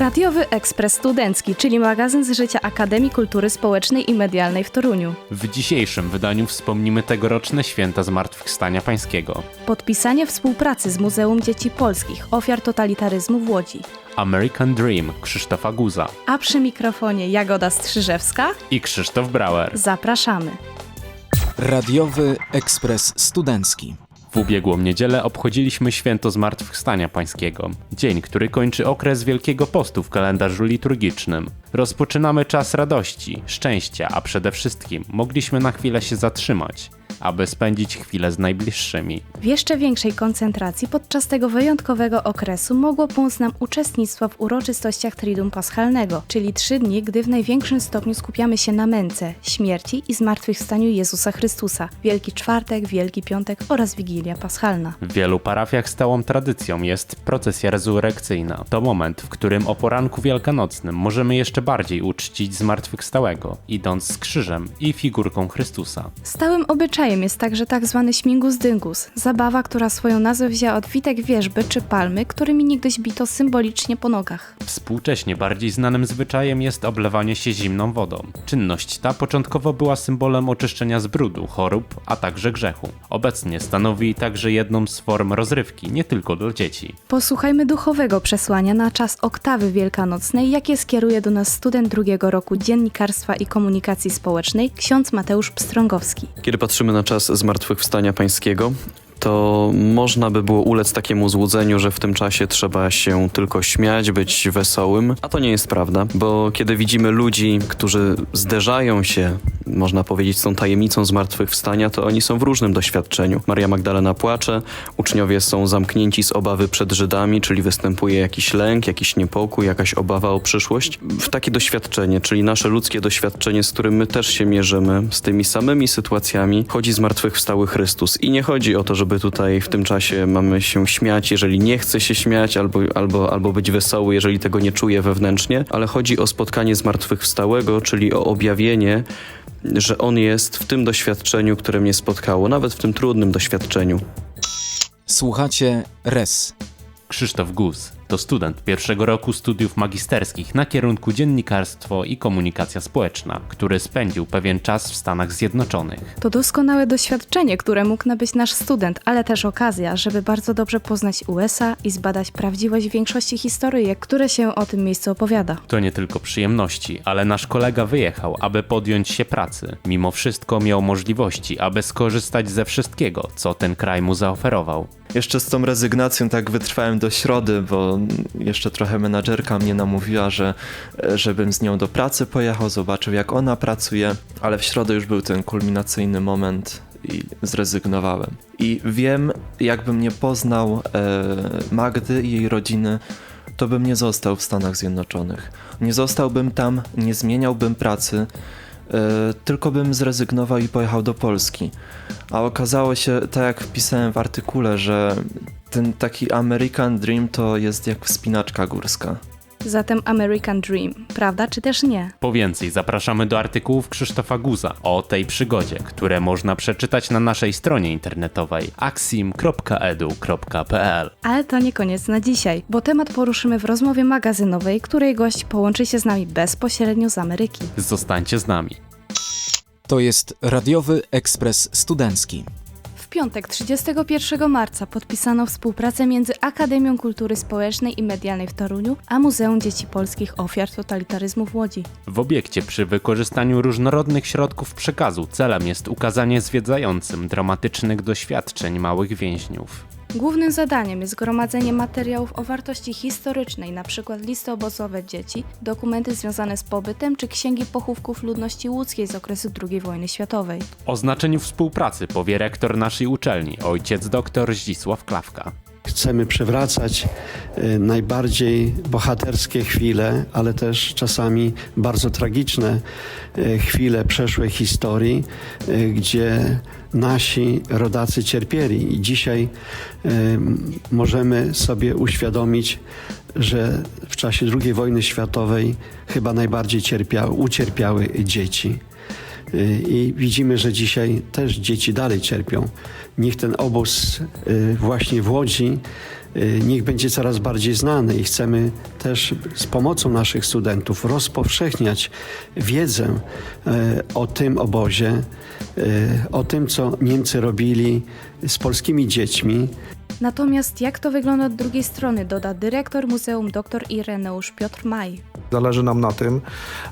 Radiowy Ekspres Studencki, czyli magazyn z życia Akademii Kultury Społecznej i Medialnej w Toruniu. W dzisiejszym wydaniu wspomnimy tegoroczne święta Zmartwychwstania Pańskiego. Podpisanie współpracy z Muzeum Dzieci Polskich, ofiar totalitaryzmu w Łodzi. American Dream Krzysztofa Guza A przy mikrofonie Jagoda Strzyżewska. i Krzysztof Brauer. Zapraszamy. Radiowy Ekspres Studencki. W ubiegłą niedzielę obchodziliśmy święto Zmartwychwstania Pańskiego, dzień, który kończy okres Wielkiego Postu w kalendarzu liturgicznym. Rozpoczynamy czas radości, szczęścia, a przede wszystkim mogliśmy na chwilę się zatrzymać, aby spędzić chwilę z najbliższymi. W jeszcze większej koncentracji podczas tego wyjątkowego okresu mogło pomóc nam uczestnictwo w uroczystościach Triduum Paschalnego, czyli trzy dni, gdy w największym stopniu skupiamy się na męce, śmierci i zmartwychwstaniu Jezusa Chrystusa. Wielki Czwartek, Wielki Piątek oraz Wigilia Paschalna. W wielu parafiach stałą tradycją jest procesja rezurekcyjna. To moment, w którym o poranku wielkanocnym możemy jeszcze bardziej uczcić zmartwychwstałego, idąc z krzyżem i figurką Chrystusa. Stałym obyczajem jest także tak zwany śmigus dyngus, zabawa, która swoją nazwę wzięła od witek wierzby czy palmy, którymi niegdyś bito symbolicznie po nogach. Współcześnie bardziej znanym zwyczajem jest oblewanie się zimną wodą. Czynność ta początkowo była symbolem oczyszczenia z brudu, chorób, a także grzechu. Obecnie stanowi także jedną z form rozrywki, nie tylko dla dzieci. Posłuchajmy duchowego przesłania na czas oktawy wielkanocnej, jakie skieruje do nas student drugiego roku Dziennikarstwa i Komunikacji Społecznej, ksiądz Mateusz Pstrągowski. Kiedy patrzymy na czas zmartwychwstania pańskiego, to można by było ulec takiemu złudzeniu, że w tym czasie trzeba się tylko śmiać, być wesołym, a to nie jest prawda, bo kiedy widzimy ludzi, którzy zderzają się, można powiedzieć, z tą tajemnicą zmartwychwstania, to oni są w różnym doświadczeniu. Maria Magdalena płacze, uczniowie są zamknięci z obawy przed Żydami, czyli występuje jakiś lęk, jakiś niepokój, jakaś obawa o przyszłość. W takie doświadczenie, czyli nasze ludzkie doświadczenie, z którym my też się mierzymy, z tymi samymi sytuacjami, chodzi zmartwychwstały Chrystus. I nie chodzi o to, żeby tutaj w tym czasie mamy się śmiać, jeżeli nie chce się śmiać, albo, albo, albo być wesoły, jeżeli tego nie czuje wewnętrznie, ale chodzi o spotkanie zmartwychwstałego, czyli o objawienie, że On jest w tym doświadczeniu, które mnie spotkało, nawet w tym trudnym doświadczeniu. Słuchacie RES. Krzysztof Guz to student pierwszego roku studiów magisterskich na kierunku Dziennikarstwo i Komunikacja Społeczna, który spędził pewien czas w Stanach Zjednoczonych. To doskonałe doświadczenie, które mógł nabyć nasz student, ale też okazja, żeby bardzo dobrze poznać USA i zbadać prawdziwość większości historyjek, które się o tym miejscu opowiada. To nie tylko przyjemności, ale nasz kolega wyjechał, aby podjąć się pracy. Mimo wszystko miał możliwości, aby skorzystać ze wszystkiego, co ten kraj mu zaoferował. Jeszcze z tą rezygnacją tak wytrwałem do środy, bo jeszcze trochę menadżerka mnie namówiła, że żebym z nią do pracy pojechał, zobaczył jak ona pracuje, ale w środę już był ten kulminacyjny moment i zrezygnowałem. I wiem, jakbym nie poznał e, Magdy i jej rodziny, to bym nie został w Stanach Zjednoczonych. Nie zostałbym tam, nie zmieniałbym pracy, tylko bym zrezygnował i pojechał do Polski. A okazało się, tak jak wpisałem w artykule, że ten taki American Dream to jest jak wspinaczka górska. Zatem American Dream, prawda czy też nie? Po więcej zapraszamy do artykułów Krzysztofa Guza o tej przygodzie, które można przeczytać na naszej stronie internetowej axim.edu.pl. Ale to nie koniec na dzisiaj, bo temat poruszymy w rozmowie magazynowej, której gość połączy się z nami bezpośrednio z Ameryki. Zostańcie z nami. To jest Radiowy Ekspres Studencki. Piątek 31 marca podpisano współpracę między Akademią Kultury Społecznej i Medialnej w Toruniu a Muzeum Dzieci Polskich Ofiar Totalitaryzmu w Łodzi. W obiekcie przy wykorzystaniu różnorodnych środków przekazu celem jest ukazanie zwiedzającym dramatycznych doświadczeń małych więźniów. Głównym zadaniem jest gromadzenie materiałów o wartości historycznej, np. listy obozowe dzieci, dokumenty związane z pobytem czy księgi pochówków ludności łódzkiej z okresu II wojny światowej. O znaczeniu współpracy powie rektor naszej uczelni, ojciec dr Zdzisław Klawka. Chcemy przywracać e, najbardziej bohaterskie chwile, ale też czasami bardzo tragiczne e, chwile przeszłej historii, e, gdzie nasi rodacy cierpieli. I dzisiaj możemy sobie uświadomić, że w czasie II wojny światowej chyba najbardziej cierpiały, ucierpiały dzieci. Y, I widzimy, że dzisiaj też dzieci dalej cierpią. Niech ten obóz y, właśnie w Łodzi y, niech będzie coraz bardziej znany i chcemy też z pomocą naszych studentów rozpowszechniać wiedzę o tym obozie, o tym, co Niemcy robili z polskimi dziećmi. Natomiast jak to wygląda od drugiej strony, doda dyrektor Muzeum dr Ireneusz Piotr Maj. Zależy nam na tym,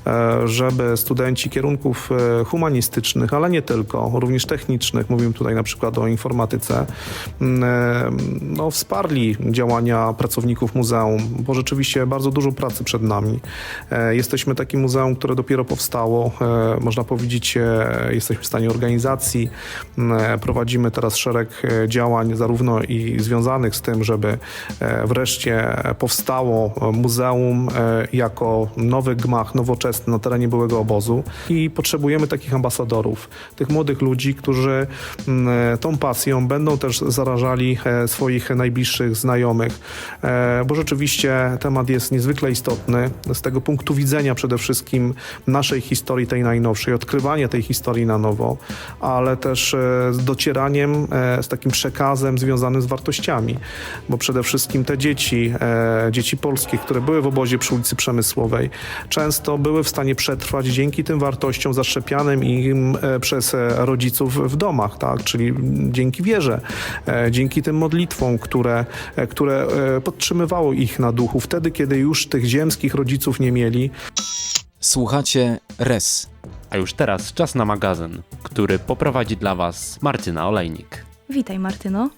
e, żeby studenci kierunków e, humanistycznych, ale nie tylko, również technicznych, mówimy tutaj na przykład o informatyce, m, e, no, wsparli działania pracowników muzeum, bo rzeczywiście bardzo dużo pracy przed nami. Jesteśmy takim muzeum, które dopiero powstało, można powiedzieć, jesteśmy w stanie organizacji, prowadzimy teraz szereg działań, zarówno i związanych z tym, żeby e, wreszcie powstało e, muzeum e, jako nowy gmach nowoczesny na terenie byłego obozu. I potrzebujemy takich ambasadorów, tych młodych ludzi, którzy mm, tą pasją będą też zarażali e, swoich najbliższych znajomych, e, bo rzeczywiście temat jest niezwykle istotny z tego punktu widzenia przede wszystkim naszej historii, tej najnowszej, odkrywania tej historii na nowo, ale też e, docieraniem, e, z takim przekazem związanym z wartościami, bo przede wszystkim te dzieci, e, dzieci polskie, które były w obozie przy ulicy Przemysłowej, często były w stanie przetrwać dzięki tym wartościom zaszczepianym im e, przez e, rodziców w domach, tak? czyli dzięki wierze, e, dzięki tym modlitwom, które, e, które e, podtrzymywało ich na duchu wtedy, kiedy już tych ziemskich rodziców nie mieli. Słuchacie RES. A już teraz czas na magazyn, który poprowadzi dla Was Martyna Olejnik. Witaj Martyno.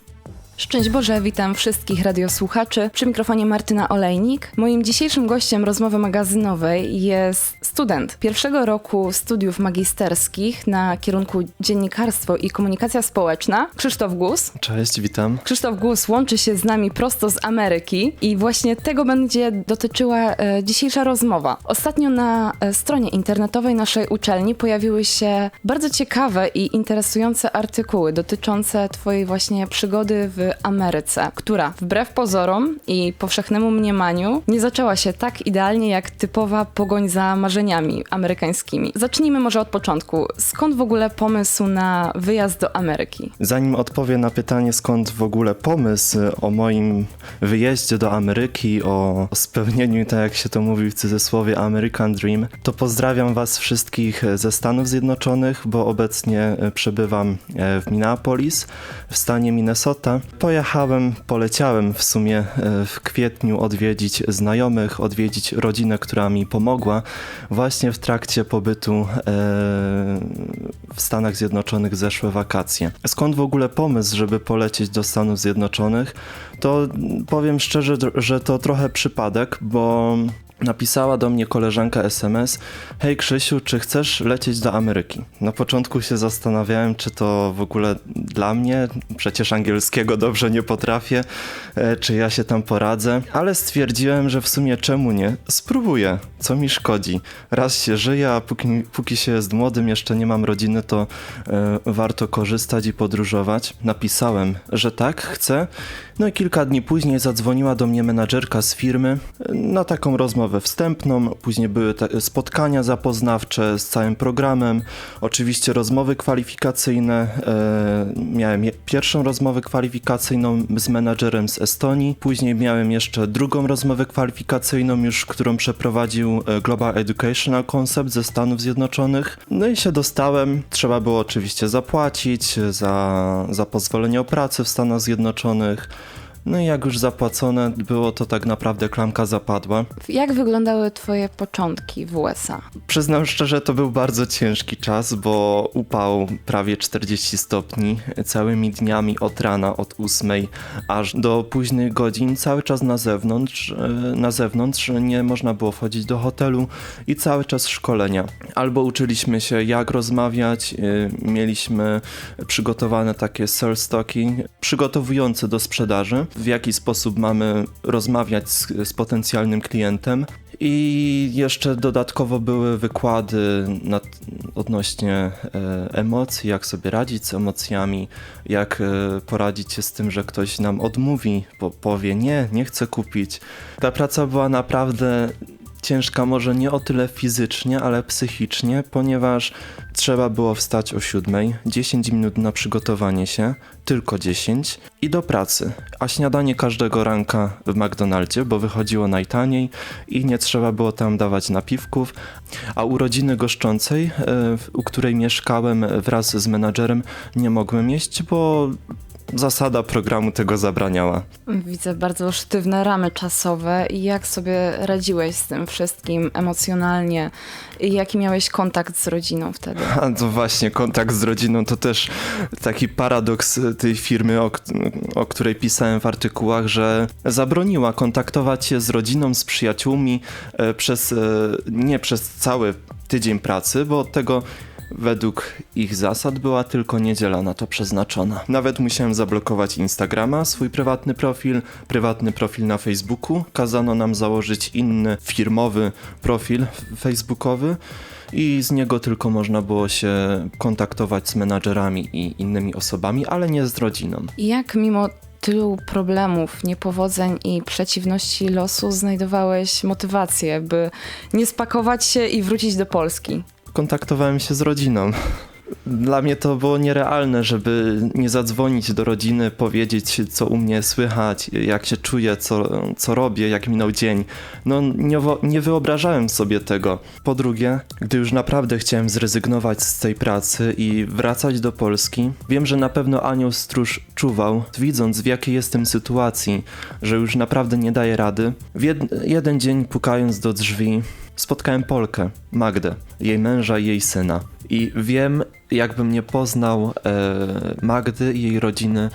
Szczęść Boże, witam wszystkich radiosłuchaczy. Przy mikrofonie Martyna Olejnik. Moim dzisiejszym gościem rozmowy magazynowej jest student pierwszego roku studiów magisterskich na kierunku Dziennikarstwo i Komunikacja Społeczna, Krzysztof Gus. Cześć, witam. Krzysztof Gus łączy się z nami prosto z Ameryki i właśnie tego będzie dotyczyła e, dzisiejsza rozmowa. Ostatnio na e, stronie internetowej naszej uczelni pojawiły się bardzo ciekawe i interesujące artykuły dotyczące Twojej właśnie przygody w Ameryce, która wbrew pozorom i powszechnemu mniemaniu nie zaczęła się tak idealnie jak typowa pogoń za marzeniami amerykańskimi. Zacznijmy może od początku. Skąd w ogóle pomysł na wyjazd do Ameryki? Zanim odpowiem na pytanie, skąd w ogóle pomysł o moim wyjeździe do Ameryki, o spełnieniu, tak jak się to mówi w cudzysłowie, American Dream, to pozdrawiam Was wszystkich ze Stanów Zjednoczonych, bo obecnie przebywam e, w Minneapolis, w stanie Minnesota. Pojechałem, poleciałem w sumie e, w kwietniu odwiedzić znajomych, odwiedzić rodzinę, która mi pomogła właśnie w trakcie pobytu e, w Stanach Zjednoczonych zeszłe wakacje. Skąd w ogóle pomysł, żeby polecieć do Stanów Zjednoczonych? To powiem szczerze, że to trochę przypadek, bo napisała do mnie koleżanka SMS: Hej Krzysiu, czy chcesz lecieć do Ameryki? Na początku się zastanawiałem, czy to w ogóle dla mnie, przecież angielskiego dobrze nie potrafię, e, czy ja się tam poradzę, ale stwierdziłem, że w sumie czemu nie? Spróbuję, co mi szkodzi. Raz się żyje, a póki, póki się jest młodym, jeszcze nie mam rodziny, to e, warto korzystać i podróżować. Napisałem, że tak, chcę. No i kilka dni później zadzwoniła do mnie menadżerka z firmy e, na taką rozmowę wstępną. Później były spotkania zapoznawcze z całym programem, oczywiście rozmowy kwalifikacyjne. E, miałem pierwszą rozmowę kwalifikacyjną z menadżerem z Estonii, później miałem jeszcze drugą rozmowę kwalifikacyjną, już którą przeprowadził e, Global Educational Concept ze Stanów Zjednoczonych. No i się dostałem. Trzeba było oczywiście zapłacić za, za pozwolenie o pracę w Stanach Zjednoczonych. No i jak już zapłacone było, to tak naprawdę klamka zapadła. Jak wyglądały Twoje początki w USA? Przyznam szczerze, to był bardzo ciężki czas, bo upał prawie 40 stopni całymi dniami od rana, od 8 aż do późnych godzin, cały czas na zewnątrz. e, Na zewnątrz nie można było wchodzić do hotelu i cały czas szkolenia. Albo uczyliśmy się, jak rozmawiać, e, mieliśmy przygotowane takie sales talki, przygotowujące do sprzedaży, w jaki sposób mamy rozmawiać z, z potencjalnym klientem. I jeszcze dodatkowo były wykłady nad, odnośnie e, emocji, jak sobie radzić z emocjami, jak e, poradzić się z tym, że ktoś nam odmówi, bo powie nie, nie chcę kupić. Ta praca była naprawdę ciężka może nie o tyle fizycznie, ale psychicznie, ponieważ trzeba było wstać o siódmej, 10 minut na przygotowanie się, tylko 10 i do pracy. A śniadanie każdego ranka w McDonaldzie, bo wychodziło najtaniej i nie trzeba było tam dawać napiwków. A urodziny goszczącej, e, u której mieszkałem wraz z menadżerem, nie mogłem jeść, bo zasada programu tego zabraniała. Widzę bardzo sztywne ramy czasowe. Jak sobie radziłeś z tym wszystkim emocjonalnie? Jaki miałeś kontakt z rodziną wtedy? A to właśnie kontakt z rodziną to też taki paradoks tej firmy, o, o której pisałem w artykułach, że zabroniła kontaktować się z rodziną, z przyjaciółmi e, przez, e, nie przez cały tydzień pracy, bo od tego według ich zasad była tylko niedziela na to przeznaczona. Nawet musiałem zablokować Instagrama, swój prywatny profil, prywatny profil na Facebooku. Kazano nam założyć inny firmowy profil facebookowy i z niego tylko można było się kontaktować z menadżerami i innymi osobami, ale nie z rodziną. Jak mimo tylu problemów, niepowodzeń i przeciwności losu znajdowałeś motywację, by nie spakować się i wrócić do Polski? Kontaktowałem się z rodziną. Dla mnie to było nierealne, żeby nie zadzwonić do rodziny, powiedzieć, co u mnie słychać, jak się czuję, co, co robię, jak minął dzień. No, nie, nie wyobrażałem sobie tego. Po drugie, gdy już naprawdę chciałem zrezygnować z tej pracy i wracać do Polski, wiem, że na pewno anioł stróż czuwał, widząc w jakiej jestem sytuacji, że już naprawdę nie daję rady. W jed- jeden dzień pukając do drzwi, spotkałem Polkę, Magdę, jej męża i jej syna. I wiem, jakbym nie poznał e, Magdy i jej rodziny,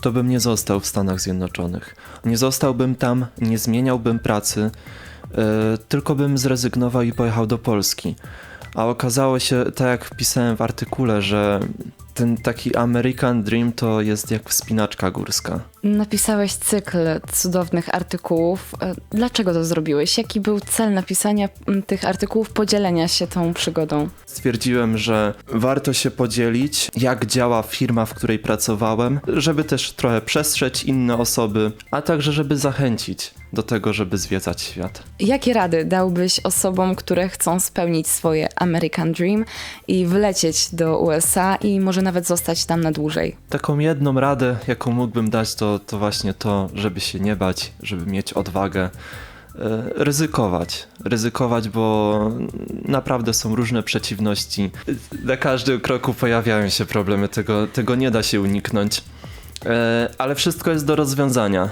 to bym nie został w Stanach Zjednoczonych. Nie zostałbym tam, nie zmieniałbym pracy, e, tylko bym zrezygnował i pojechał do Polski. A okazało się, tak jak pisałem w artykule, że ten taki American Dream to jest jak wspinaczka górska. Napisałeś cykl cudownych artykułów. E, Dlaczego to zrobiłeś? Jaki był cel napisania tych artykułów, podzielenia się tą przygodą? Stwierdziłem, że warto się podzielić, jak działa firma, w której pracowałem, żeby też trochę przestrzec inne osoby, a także żeby zachęcić do tego, żeby zwiedzać świat. Jakie rady dałbyś osobom, które chcą spełnić swoje American Dream i wylecieć do USA i może nawet zostać tam na dłużej? Taką jedną radę, jaką mógłbym dać, to, to właśnie to, żeby się nie bać, żeby mieć odwagę. e, Ryzykować, ryzykować, bo naprawdę są różne przeciwności. Na każdym kroku pojawiają się problemy, tego, tego nie da się uniknąć. E, Ale wszystko jest do rozwiązania.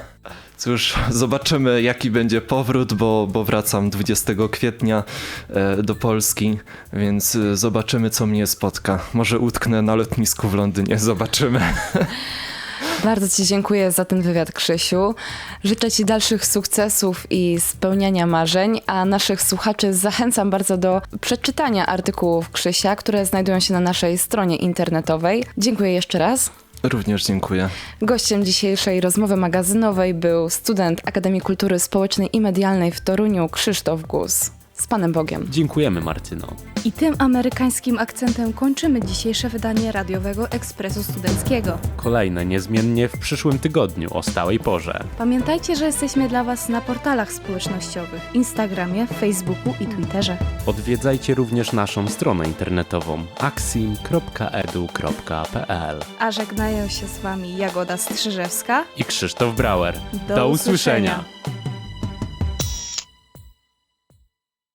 Cóż, zobaczymy jaki będzie powrót, bo, bo wracam 20 kwietnia e, do Polski, więc e, zobaczymy co mnie spotka. Może utknę na lotnisku w Londynie, zobaczymy. Bardzo Ci dziękuję za ten wywiad, Krzysiu. Życzę Ci dalszych sukcesów i spełniania marzeń, a naszych słuchaczy zachęcam bardzo do przeczytania artykułów Krzysia, które znajdują się na naszej stronie internetowej. Dziękuję jeszcze raz. Również dziękuję. Gościem dzisiejszej rozmowy magazynowej był student Akademii Kultury Społecznej i Medialnej w Toruniu Krzysztof Gus. Z Panem Bogiem. Dziękujemy, Martyno. I tym amerykańskim akcentem kończymy dzisiejsze wydanie radiowego Ekspresu Studenckiego. Kolejne niezmiennie w przyszłym tygodniu o stałej porze. Pamiętajcie, że jesteśmy dla Was na portalach społecznościowych, Instagramie, Facebooku i Twitterze. Odwiedzajcie również naszą stronę internetową axim.edu.pl A żegnają się z Wami Jagoda Strzyżewska. i Krzysztof Brauer. Do usłyszenia.